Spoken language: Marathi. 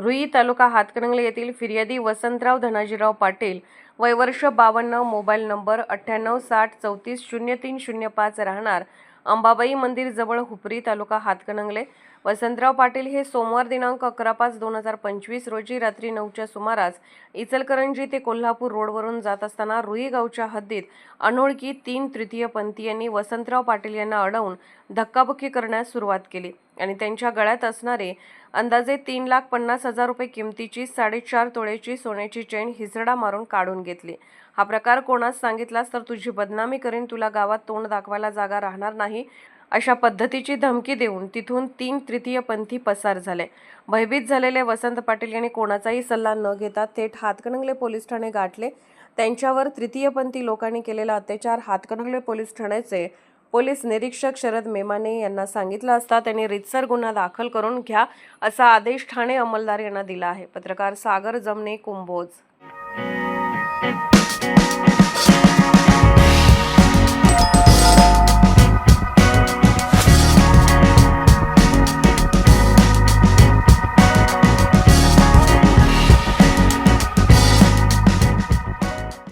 रुई तालुका हातकणंगले येथील फिर्यादी वसंतराव धनाजीराव पाटील वय वर्ष बावन्न मोबाईल नंबर अठ्ठ्याण्णव साठ चौतीस शून्य तीन शून्य पाच राहणार अंबाबाई मंदिर जवळ हुपरी तालुका हातकणंगले. वसंतराव पाटील हे सोमवार दिनांक अकरा पाच दोन हजार पंचवीस रोजी रात्री नऊच्या सुमारास इचलकरंजी ते कोल्हापूर रोडवरून जात असताना रुई गावच्या हद्दीत अनोळखी तीन तृतीय पंथीयांनी वसंतराव पाटील यांना अडवून धक्काबुक्की करण्यास सुरुवात केली. आणि त्यांच्या गळ्यात असणारे अंदाजे तीन लाख पन्नास हजार रुपये किमतीची साडेचार तोळेची सोन्याची चेन हिसडा मारून काढून घेतली. हा प्रकार कोणास सांगितलास तर तुझी बदनामी करीन तुला गावात तोंड दाखवायला जागा राहणार नाही अशा पद्धतीची धमकी देऊन तिथून तीन तृतीयपंथी पसार झाले. भयभीत झालेले वसंत पाटील यांनी कोणाचाही सल्ला न घेता थेट हातकणंगले पोलीस ठाणे गाठले. त्यांच्यावर तृतीयपंथी लोकांनी केलेला अत्याचार हातकणंगले पोलीस ठाण्याचे पोलीस निरीक्षक शरद मेमाने यांना सांगितलं असता त्यांनी रितसर गुन्हा दाखल करून घ्या असा आदेश ठाणे अंमलदार यांना दिला आहे. पत्रकार सागर जमने कुंभोज.